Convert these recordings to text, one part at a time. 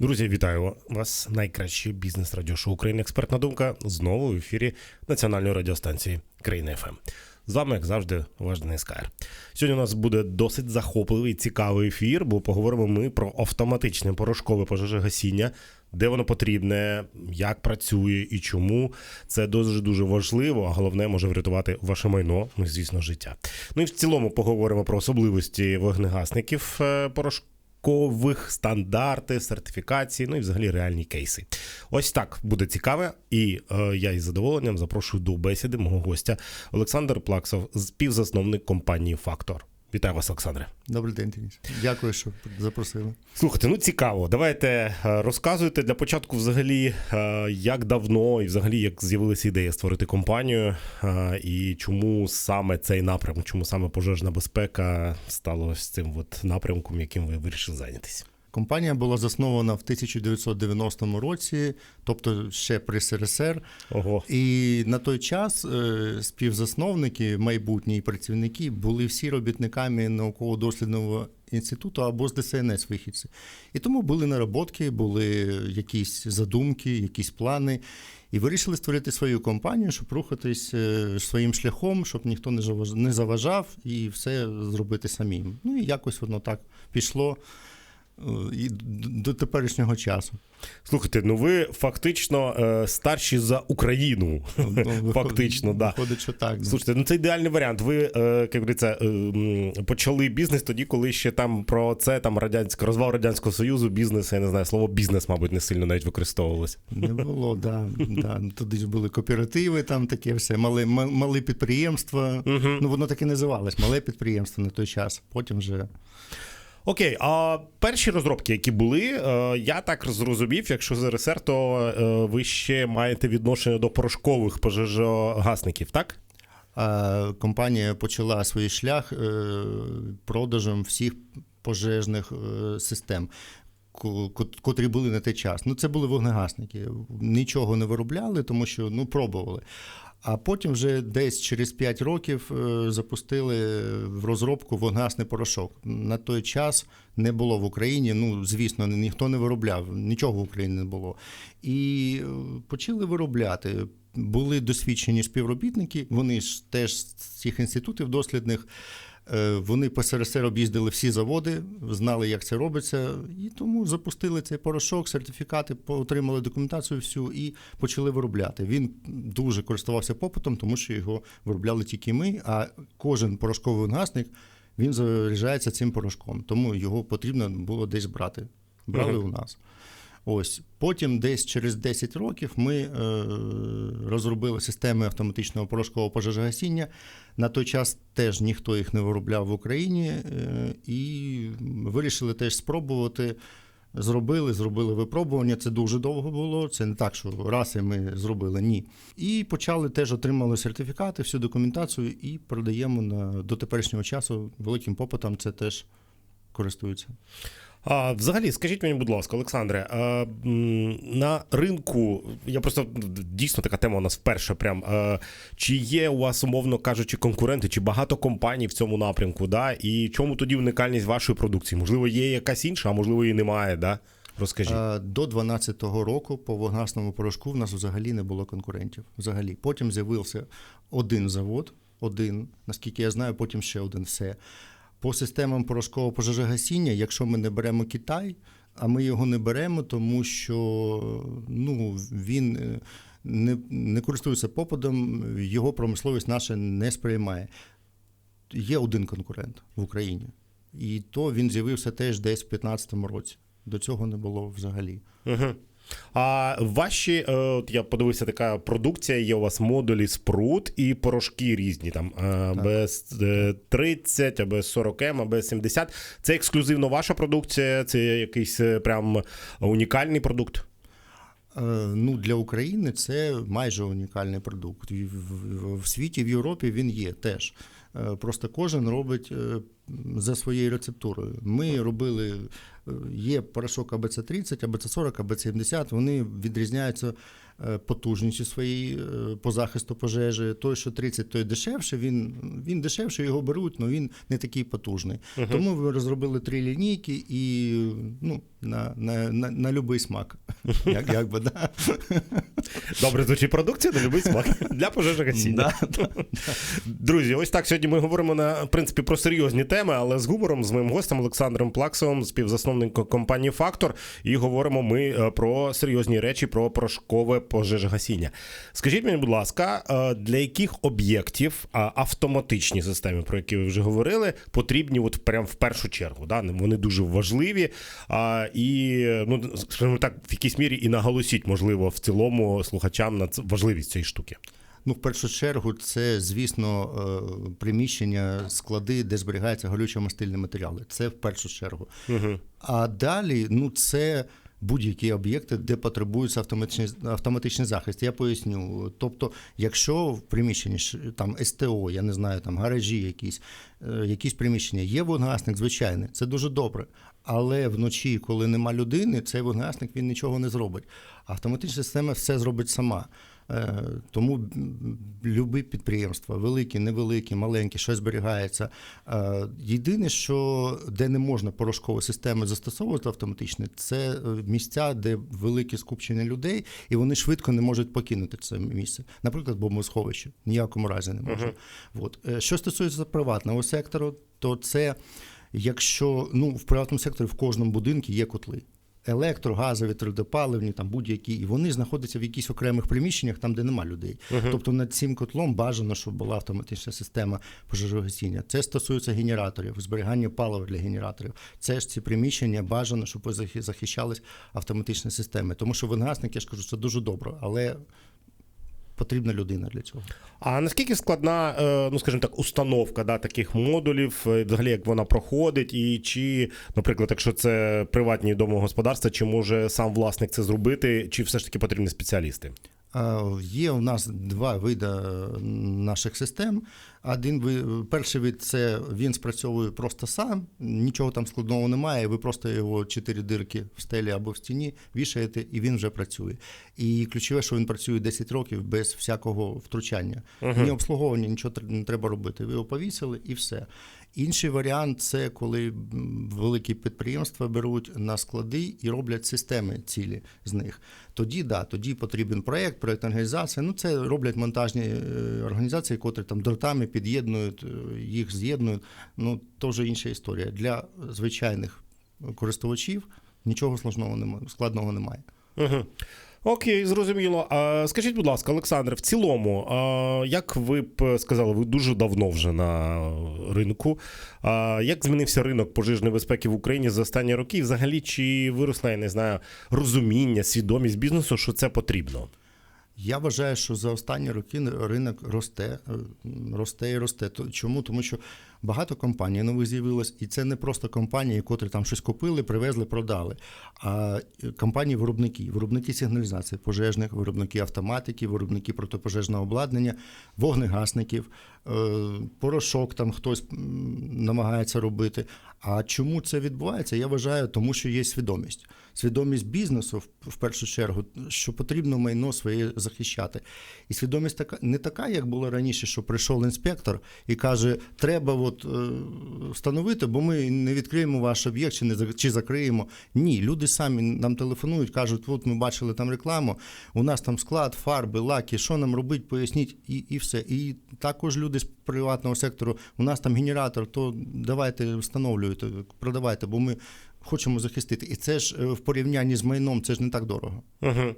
Друзі, вітаю вас. Найкраще бізнес радіошоу України. Експертна думка знову в ефірі національної радіостанції Країна ФМ. З вами, як завжди, ваш Денис Каєр. Сьогодні у нас буде досить захопливий, цікавий ефір, бо поговоримо ми про автоматичне порошкове пожежогасіння, де воно потрібне, як працює і чому. Це дуже дуже важливо, а головне може врятувати ваше майно, ну звісно, життя. Ну і в цілому поговоримо про особливості вогнегасників е, порошкових кових стандарти, сертифікації, ну і взагалі реальні кейси. Ось так буде цікаве, і е, я із задоволенням запрошую до бесіди мого гостя Олександр Плаксов, співзасновник компанії Фактор. Вітаю вас, Олександре. Добрий день, Денис. Дякую, що запросили. Слухайте, ну цікаво. Давайте е, розказуйте для початку, взагалі, е, як давно і взагалі як з'явилася ідея створити компанію, е, і чому саме цей напрямок, чому саме пожежна безпека стало цим от напрямком, яким ви вирішили зайнятися. Компанія була заснована в 1990 році, тобто ще при СРСР. Ого. І на той час е, співзасновники, майбутні працівники, були всі робітниками науково-дослідного інституту або з ДСНС вихідці. І тому були нароботки, були якісь задумки, якісь плани. І вирішили створити свою компанію, щоб рухатись е, своїм шляхом, щоб ніхто не заважав і все зробити самим. Ну і якось воно так пішло і до теперішнього часу. Слухайте, ну ви фактично е, старші за Україну. Ну, виходить- Фактично, да. Виходить, що так. Слухайте, ну це ідеальний варіант. Ви е, як говориться, е, почали бізнес тоді, коли ще там про це там радянсько розвал радянського союзу, бізнес, я не знаю, слово бізнес, мабуть, не сильно навіть використовувалося. Не було, да, да. Тоді ж були кооперативи, там таке все, мали, мали підприємства. Ну, воно так і називалось, мале підприємство на той час. Потім вже. Окей, а перші розробки, які були, е, я так зрозумів, якщо з РСР, то е, ви ще маєте відношення до порошкових пожежогасників, так? Компанія почала свій шлях е, продажем всіх пожежних систем. ко- ко- Котрі були на той час. Ну, це були вогнегасники. Нічого не виробляли, тому що ну, пробували. А потім вже десь через 5 років е, запустили в розробку вогнасний порошок. На той час не було в Україні. Ну, звісно, ніхто не виробляв, нічого в Україні не було. І е, почали виробляти. Були досвідчені співробітники, вони ж теж з цих інститутів дослідних. Е, Вони по СРСР об'їздили всі заводи, знали, як це робиться, і тому запустили цей порошок, сертифікати, отримали документацію всю і почали виробляти. Він дуже користувався попитом, тому що його виробляли тільки ми. А кожен порошковий гасник він заряджається цим порошком, тому його потрібно було десь брати. Брали Мгм. у нас. Ось потім, десь через 10 років, ми е, розробили системи автоматичного порошкового пожежогасіння. На той час теж ніхто їх не виробляв в Україні, е, і вирішили теж спробувати. Зробили, зробили випробування. Це дуже довго було. Це не так, що раз і ми зробили. Ні. І почали теж отримали сертифікати, всю документацію і продаємо на до теперішнього часу великим попитом. Це теж користуються. А, взагалі, скажіть мені, будь ласка, Олександре, а, на ринку, я просто дійсно така тема у нас вперше. Прям а, чи є у вас, умовно кажучи, конкуренти, чи багато компаній в цьому напрямку? Да? І чому тоді уникальність вашої продукції? Можливо, є якась інша, а можливо, її немає. Да? Розкажіть. До 12-го року по вогнасному порошку в нас взагалі не було конкурентів. Взагалі. Потім з'явився один завод, один, наскільки я знаю, потім ще один все. По системам порошкового пожежогасіння, якщо ми не беремо Китай, а ми його не беремо, тому що ну, він е, не, не користується попитом, його промисловість наша не сприймає. Є один конкурент в Україні. І то він з'явився теж десь в 2015 році. До цього не було взагалі. Угу. А ваші, е, от я подивився, така продукція, є у вас модулі спрут і порошки різні, там е, без е, 30, а без 40 М, без 70. Це ексклюзивно ваша продукція, це якийсь е, прям унікальний продукт. Ну, для України це майже унікальний продукт. В світі, в Європі він є теж. Е, Просто кожен робить е, за своєю рецептурою. Ми робили, е, є порошок АБЦ-30, АБЦ-40, АБЦ-70, вони відрізняються потужністю своєї е, по захисту пожежі. Той, що 30, той дешевше, він, він дешевше, його беруть, але він не такий потужний. Тому ми розробили три лінійки і ну, на, на, на, на будь-який смак. Як, як би, да? Добре, звучить продукція на любий смак для. Да, да. Друзі, ось так сьогодні ми говоримо на в принципі про серйозні теми, але з гумором з моїм гостем Олександром Плаксовим, співзасновником компанії Фактор, і говоримо ми е, про серйозні речі, про порошкове пожежогасіння. Скажіть мені, будь ласка, е, для яких об'єктів автоматичні системи, про які ви вже говорили, потрібні от прям в першу чергу? Да? Вони дуже важливі. І ну, скажімо так, в якійсь мірі і наголосіть, можливо, в цілому слухачам на важливість цієї штуки. Ну, в першу чергу, це, звісно, е, приміщення, склади, де зберігаються горючо-мастильні матеріали. Це в першу чергу. Угу. А далі, ну, це будь-які об'єкти, де потребується автоматичний, автоматичний захист. Я поясню. Тобто, якщо в приміщенні там СТО, я не знаю, там гаражі якісь, е, якісь приміщення, є вогнегасник, звичайний, це дуже добре. Але вночі, коли нема людини, цей вогнегасник він нічого не зробить. Автоматична система все зробить сама. Е, Тому любі підприємства, великі, невеликі, маленькі, що зберігається. Е, Єдине, що де не можна порошкові системи застосовувати автоматично, це е, місця, де велике скупчення людей, і вони швидко не можуть покинути це місце. Наприклад, бомбосховище. Ніякому разі не можна. От. Е, Що стосується приватного сектору, то це якщо ну, в приватному секторі в кожному будинку є котли. Електро, газові, твердопаливні, там будь-які, і вони знаходяться в якихось окремих приміщеннях, там, де нема людей. Тобто над цим котлом бажано, щоб була автоматична система пожежогасіння. Це стосується генераторів, зберігання палива для генераторів. Це ж ці приміщення бажано, щоб захи- захищались автоматичні системи. Тому що вингасник, я ж кажу, це дуже добре, але потрібна людина для цього. А наскільки складна, е, ну скажімо так, установка да, таких модулів, е, взагалі як вона проходить, і чи, наприклад, якщо це приватні домогосподарства, чи може сам власник це зробити, чи все ж таки потрібні спеціалісти? Є у нас два види е, наших систем. Один перший вид це він спрацьовує просто сам, нічого там складного немає. Ви просто його чотири дирки в стелі або в стіні вішаєте, і він вже працює. І ключове, що він працює 10 років без всякого втручання. Ні обслуговування, нічого не треба робити. Ви його повісили і все. Інший варіант це коли великі підприємства беруть на склади і роблять системи цілі з них. Тоді да, тоді потрібен проєкт, проєктна організація. Ну це роблять монтажні е, організації, котрі там дротами під'єднують, е, їх з'єднують. Ну вже інша історія. Для звичайних користувачів нічого складного немає. Угу. Окей, зрозуміло. А скажіть, будь ласка, Олександр, в цілому, а, як ви б сказали, ви дуже давно вже на ринку. А, як змінився ринок пожежної безпеки в Україні за останні роки? І взагалі, чи виросла, я не знаю, розуміння, свідомість бізнесу, що це потрібно? Я вважаю, що за останні роки ринок росте, е, росте і росте. Чому? Тому що багато компаній нових з'явилось, і це не просто компанії, котрі там щось купили, привезли, продали. А компанії виробники, виробники сигналізації, пожежних, виробники автоматики, виробники протипожежного обладнання, вогнегасників, е, порошок там хтось намагається робити. А чому це відбувається? Я вважаю, тому що є свідомість. Свідомість бізнесу в- першу чергу, що потрібно майно своє захищати. І свідомість така не така, як було раніше, що прийшов інспектор і каже: треба от, е, встановити, бо ми не відкриємо ваш об'єкт чи не чи закриємо. Ні, люди самі нам телефонують, кажуть, от ми бачили там рекламу, у нас там склад, фарби, лаки, що нам робити, поясніть, і, і все. І також люди з приватного сектору, у нас там генератор, то давайте встановлюйте, продавайте, бо ми хочемо захистити. І це ж е, в порівнянні з майном, це ж не так дорого. Угу.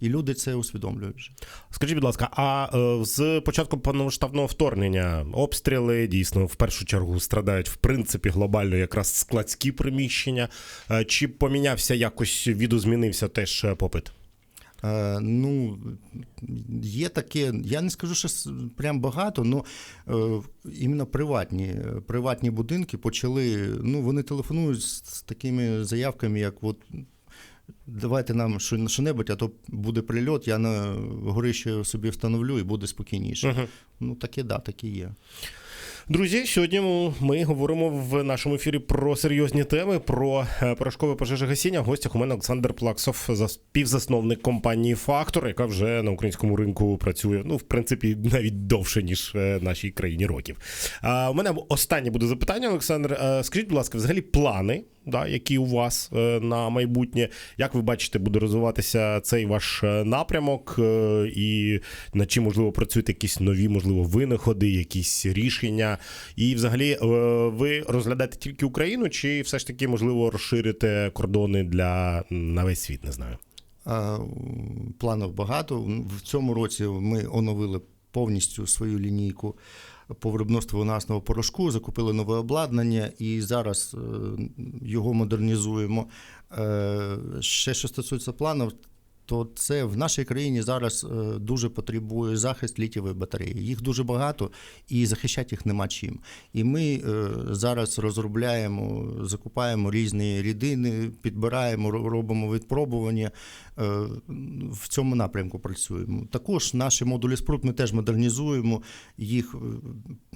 І люди це усвідомлюють. Скажіть, будь ласка, а е, з початку повномасштабного вторгнення обстріли дійсно в першу чергу страдають в принципі глобально якраз складські приміщення. Е, Чи помінявся якось відозмінився теж попит? Е, ну, є таке, я не скажу, що прям багато, але іменно приватні, приватні будинки почали, ну, вони телефонують з, з такими заявками, як от. Давайте нам що- що-небудь, а то буде прильот, я на горище собі встановлю і буде спокійніше. Мгм. Ну, таке да, таке є. Друзі, сьогодні ми говоримо в нашому ефірі про серйозні теми, про е, порошкове пожежогасіння. В гостях у мене Олександр Плаксов, за- співзасновник компанії Фактор, яка вже на українському ринку працює. Ну, в принципі, навіть довше ніж е, нашій країні років. У мене останнє буде запитання, Олександр. Е, Скажіть, будь ласка, взагалі плани, да, які у вас е, на майбутнє, як ви бачите, буде розвиватися цей ваш е, напрямок, е, і над чим можливо працюють якісь нові, можливо, винаходи, якісь рішення. І взагалі, ви розглядаєте тільки Україну, чи все ж таки можливо розширите кордони для на весь світ? Не знаю. Планів багато. В цьому році ми оновили повністю свою лінійку по виробництву власного порошку, закупили нове обладнання і зараз е, його модернізуємо. Е, Ще що стосується планів, то це в нашій країні зараз е, дуже потребує захист літієвої батареї. Їх дуже багато і захищати їх нема чим. І ми е, зараз розробляємо, закупаємо різні рідини, підбираємо, робимо відпробування. е, В цьому напрямку працюємо. Також наші модулі спрут ми теж модернізуємо, їх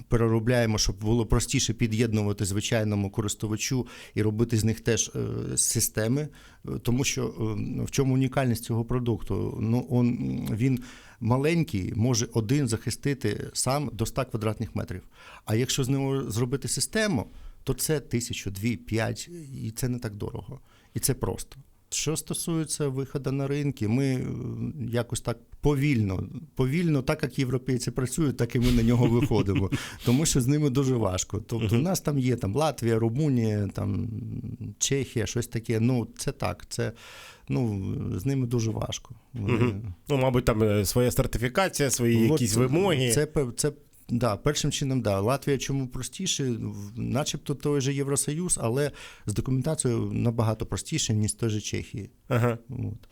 переробляємо, щоб було простіше під'єднувати звичайному користувачу і робити з них теж е, системи, Е, тому що е, в чому унікальність цього продукту? Ну, он, він маленький, може один захистити сам до 100 квадратних метрів. А якщо з нього зробити систему, то це тисячу, дві, п'ять, і це не так дорого. І це просто. Що стосується виходу на ринки, ми е, якось так повільно, повільно, так як європейці працюють, так і ми на нього виходимо. Тому що з ними дуже важко. Тобто, у нас там є там Латвія, Румунія, там Чехія, щось таке. Ну, це так. Це ну, з ними дуже важко. Вони... Ну, мабуть, там е, своя сертифікація, свої От якісь вимоги. Це, це да, першим чином, да. Латвія чому простіше, начебто той же Євросоюз, але з документацією набагато простіше, ніж той же Чехії. Ага. От.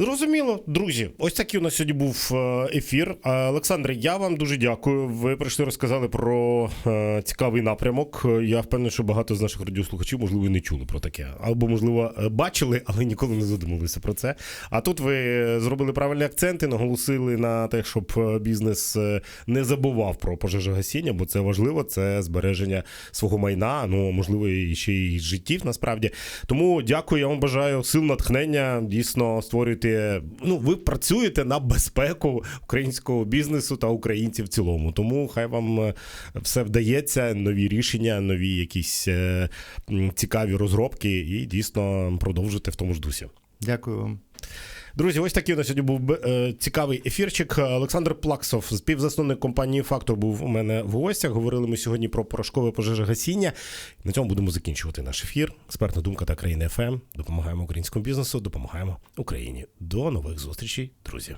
Зрозуміло, друзі. Ось такий у нас сьогодні був е, ефір. Е, Олександре, я вам дуже дякую. Ви прийшли, розказали про е, цікавий напрямок. Я впевнений, що багато з наших радіослухачів, можливо, і не чули про таке. Або, можливо, бачили, але ніколи не задумувалися про це. А тут ви зробили правильні акценти, наголосили на те, щоб бізнес не забував про пожежогасіння, бо це важливо, це збереження свого майна, ну можливо, і ще й життів насправді. Тому дякую, я вам бажаю сил натхнення. Дійсно створюєте. Ну, ви працюєте на безпеку українського бізнесу та українців в цілому. Тому хай вам е, все вдається, нові рішення, нові якісь е, цікаві розробки, і дійсно продовжуйте в тому ж дусі. Дякую вам. Друзі, ось такий у нас сьогодні був е, цікавий ефірчик. Олександр Плаксов, співзасновник компанії Фактор, був у мене в гостях. Говорили ми сьогодні про порошкове пожежогасіння. На цьому будемо закінчувати наш ефір. Експертна думка та країна ФМ. Допомагаємо українському бізнесу, допомагаємо Україні. До нових зустрічей, друзі.